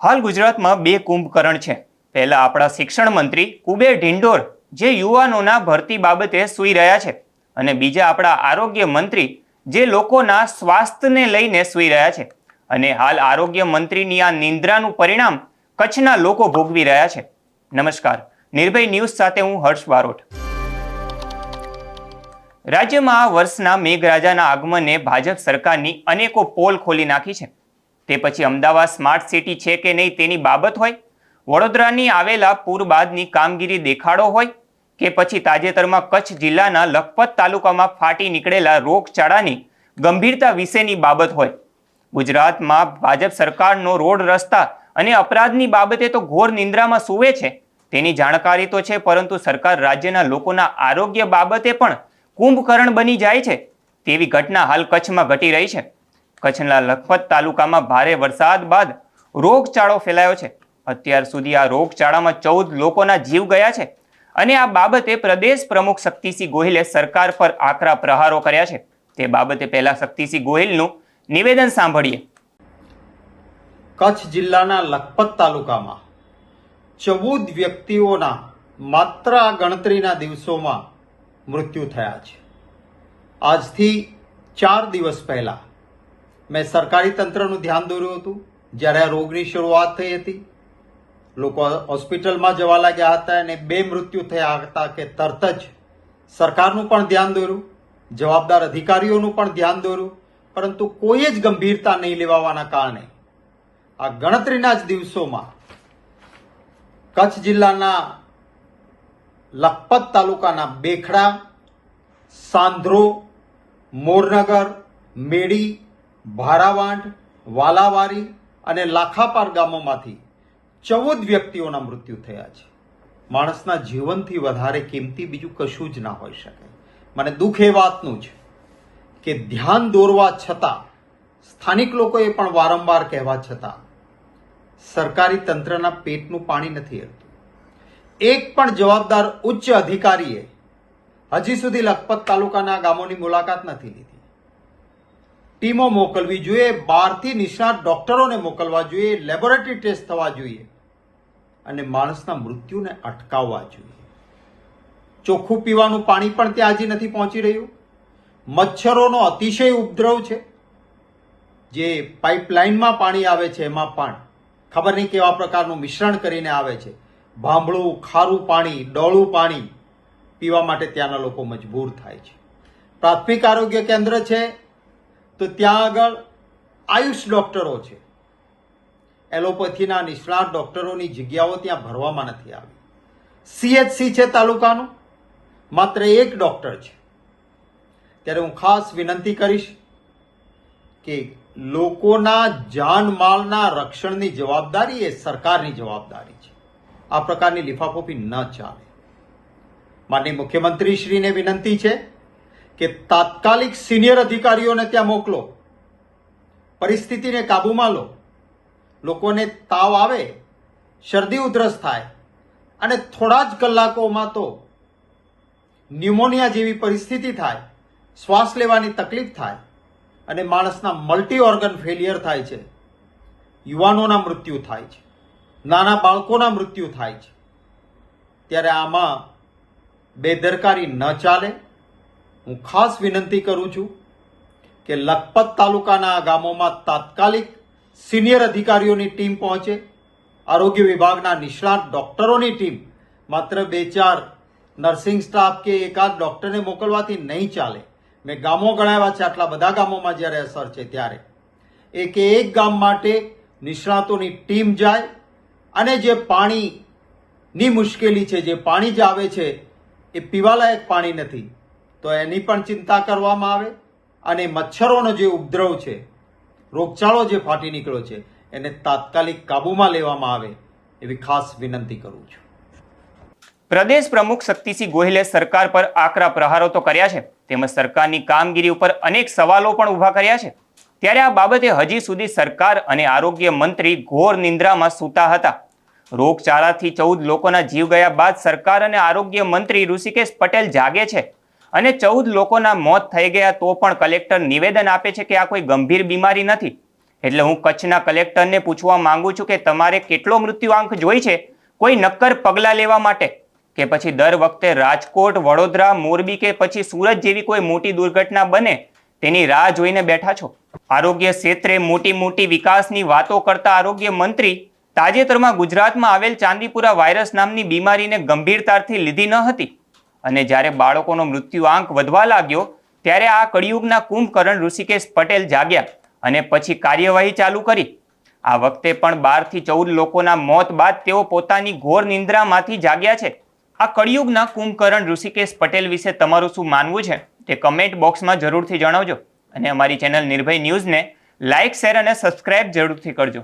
હાલ ગુજરાતમાં બે કુંભકરણ છે. પહેલા આપણા શિક્ષણ મંત્રી કુબેર ઢિંડોર જે યુવાનોના ભરતી બાબતે સૂઈ રહ્યા છે અને બીજા આપણા આરોગ્ય મંત્રી જે લોકોના સ્વાસ્થ્યને લઈને સૂઈ રહ્યા છે. અને હાલ આરોગ્ય મંત્રીની આ નિંદ્રાનું પરિણામ કચ્છના લોકો ભોગવી રહ્યા છે. નમસ્કાર. નિર્ભય ન્યૂઝ સાથે હું હર્ષ બારોટ રાજ્યમાં આ વર્ષના મેઘરાજાના આગમને ભાજપ સરકારની અનેકો પોલ ખોલી નાખી છે. તે પછી અમદાવાદ સ્માર્ટ સિટી છે કે નહીં તેની બાબત હોય? વડોદરાની આવેલા પૂર બાદની કામગીરી દેખાડો હોય? કે પછી તાજેતરમાં કચ્છ જિલ્લાના લખપત તાલુકામાં ફાટી નીકળેલા રોગચાળાની ગંભીરતા વિશેની બાબત હોય? ગુજરાતમાં ભાજપ સરકારનો રોડ રસ્તા અને અપરાધની બાબતે તો ઘોર નિંદ્રામાં સૂવે છે. તેની જાણકારી તો છે, પરંતુ સરકાર રાજ્યના લોકોના આરોગ્ય બાબતે પણ કુંભકર્ણ બની જાય છે. તેવી ઘટના હાલ કચ્છમાં ઘટી રહી છે. કચ્છના લખપત તાલુકામાં ભારે વરસાદ બાદ રોગચાળો ફેલાયો છે. અત્યાર સુધી આ રોગચાળામાં ચૌદ લોકોના જીવ ગયા છે અને આ બાબતે પ્રદેશ પ્રમુખ શક્તિસિંહ ગોહિલે સરકાર પર આકરા પ્રહારો કર્યા છે. તે બાબતે પહેલા શક્તિસિંહ ગોહિલનું નિવેદન સાંભળીએ. કચ્છ જિલ્લાના લખપત તાલુકામાં ચૌદ વ્યક્તિઓના માત્ર આ ગણતરીના દિવસોમાં મૃત્યુ થયા છે. આજથી ચાર દિવસ પહેલા મેં સરકારી તંત્રનું ધ્યાન દોર્યું હતું. જ્યારે આ રોગની શરૂઆત થઈ હતી, લોકો હોસ્પિટલમાં જવા લાગ્યા હતા અને બે મૃત્યુ થયા હતા કે તરત જ સરકારનું પણ ધ્યાન દોર્યું, જવાબદાર અધિકારીઓનું પણ ધ્યાન દોર્યું, પરંતુ કોઈ જ ગંભીરતા નહીં લેવાવાના કારણે આ ગણતરીના જ દિવસોમાં કચ્છ જિલ્લાના લખપત તાલુકાના બેખડા, સાંધ્રો, મોરનગર, મેડી ભારાવાંઢ, વાલાવારી અને લાખાપાર ગામોમાંથી ચૌદ વ્યક્તિઓના મૃત્યુ થયા છે. માણસના જીવનથી વધારે કિંમતી બીજું કશું જ ના હોઈ શકે. મને દુઃખ એ વાતનું છે કે ધ્યાન દોરવા છતાં, સ્થાનિક લોકોએ પણ વારંવાર કહેવા છતાં, સરકારી તંત્રના પેટનું પાણી નથી હરતું. એક પણ જવાબદાર ઉચ્ચ અધિકારીએ હજી સુધી લખપત તાલુકાના ગામોની મુલાકાત નથી લીધી. ટીમો મોકલવી જોઈએ, બહારથી નિષ્ણાત ડોક્ટરોને મોકલવા જોઈએ, લેબોરેટરી ટેસ્ટ થવા જોઈએ અને માણસના મૃત્યુને અટકાવવા જોઈએ. ચોખ્ખું પીવાનું પાણી પણ ત્યાં હજી નથી પહોંચી રહ્યું. મચ્છરોનો અતિશય ઉપદ્રવ છે. જે પાઇપલાઇનમાં પાણી આવે છે, એમાં પણ. ખબર નહીં કેવા પ્રકારનું મિશ્રણ કરીને આવે છે. ભાંભળું, ખારું પાણી, ડોળું પાણી પીવા માટે ત્યાંના લોકો મજબૂર થાય છે. પ્રાથમિક આરોગ્ય કેન્દ્ર છે. તો ત્યાં આગળ આયુષ ડોક્ટરો છે. એલોપેથીના નિષ્ણાત ડોક્ટરોની જગ્યાઓ ત્યાં ભરવામાં નથી આવી. સીએચસી છે તાલુકાનું. માત્ર એક ડોક્ટર છે. ત્યારે હું ખાસ વિનંતી કરીશ કે લોકોના જાનમાલના રક્ષણની જવાબદારી એ સરકારની જવાબદારી છે. આ પ્રકારની લિફાફોફી ન ચાલે. માનની મુખ્યમંત્રીશ્રીને વિનંતી છે કે તાત્કાલિક સિનિયર અધિકારીઓને ત્યાં મોકલો. પરિસ્થિતિને કાબૂમાં લો. લોકોને તાવ આવે, શરદી ઉધરસ થાય અને થોડા જ કલાકોમાં તો ન્યુમોનિયા જેવી પરિસ્થિતિ થાય, શ્વાસ લેવાની તકલીફ થાય અને માણસના મલ્ટી ઓર્ગન ફેલિયર થાય છે. યુવાનોના મૃત્યુ થાય છે. નાના બાળકોના મૃત્યુ થાય છે. ત્યારે આમાં બેદરકારી ન ચાલે. હું ખાસ વિનંતી કરું છું કે લખપત તાલુકાના ગામોમાં તાત્કાલિક સિનિયર અધિકારીઓની ટીમ પહોંચે. આરોગ્ય વિભાગના નિષ્ણાત ડોક્ટરોની ટીમ માત્ર બે ચાર નર્સિંગ સ્ટાફ કે એકાદ ડોક્ટરને મોકલવાથી નહીં ચાલે. મેં ગામો ગણાવ્યા છે, આટલા બધા ગામોમાં જ્યારે અસર છે ત્યારે. એક એક ગામ માટે નિષ્ણાતોની ટીમ જાય અને જે પાણીની મુશ્કેલી છે, જે પાણી જ આવે છે, એ પીવાલાયક પાણી નથી. તો એની પણ ચિંતા કરવામાં આવે અને મચ્છરોનો જે ઉપદ્રવ છે, રોગચાળો જે ફાટી નીકળ્યો છે, એને તાત્કાલિક કાબૂમાં લેવામાં આવે એવી ખાસ વિનંતી કરું છું. પ્રદેશ પ્રમુખ શક્તિસિંહ ગોહિલે સરકાર પર આકરા પ્રહારો તો કર્યા છે, તેમજ સરકારની કામગીરી ઉપર અનેક સવાલો પણ ઊભા કર્યા છે. ત્યારે આ બાબતે હજી સુધી સરકાર અને આરોગ્ય મંત્રી ઘોર નિંદ્રામાં સૂતા હતા. રોગચાળાથી ચૌદ લોકોના જીવ ગયા બાદ સરકાર અને આરોગ્ય મંત્રી ઋષિકેશ પટેલ જાગે છે. અને ચૌદ લોકોના મોત થઈ ગયા તો પણ કલેક્ટર નિવેદન આપે છે કે આ કોઈ ગંભીર બીમારી નથી. એટલે હું કચ્છના કલેક્ટરને પૂછવા માંગુ છું કે તમારે કેટલો મૃત્યુઆંક જોઈ છે? કોઈ નક્કર પગલાં લેવા માટે? કે પછી દર વખતે રાજકોટ, વડોદરા, મોરબી કે પછી સુરત જેવી કોઈ મોટી દુર્ઘટના બને? તેની રાહ જોઈને બેઠા છો? આરોગ્ય ક્ષેત્રે મોટી મોટી વિકાસની વાતો કરતા આરોગ્ય મંત્રી તાજેતરમાં ગુજરાતમાં આવેલ ચાંદીપુરા વાયરસ નામની બીમારીને ગંભીરતાથી લીધી ન હતી. અને જ્યારે બાળકોનો મૃત્યુઆંક વધવા લાગ્યો, ત્યારે આ કળિયુગના કુંભકરણ ઋષિકેશ પટેલ જાગ્યા અને પછી કાર્યવાહી ચાલુ કરી. આ વખતે પણ બારથી ચૌદ લોકોના મોત બાદ તેઓ પોતાની ઘોર નિંદ્રામાંથી જાગ્યા છે. આ કળિયુગના કુંભકરણ ઋષિકેશ પટેલ વિશે તમારું શું માનવું છે? તે કમેન્ટ બોક્સમાં જરૂરથી જણાવજો અને અમારી ચેનલ નિર્ભય ન્યૂઝને લાઇક, શેર અને સબસ્ક્રાઇબ જરૂરથી કરજો.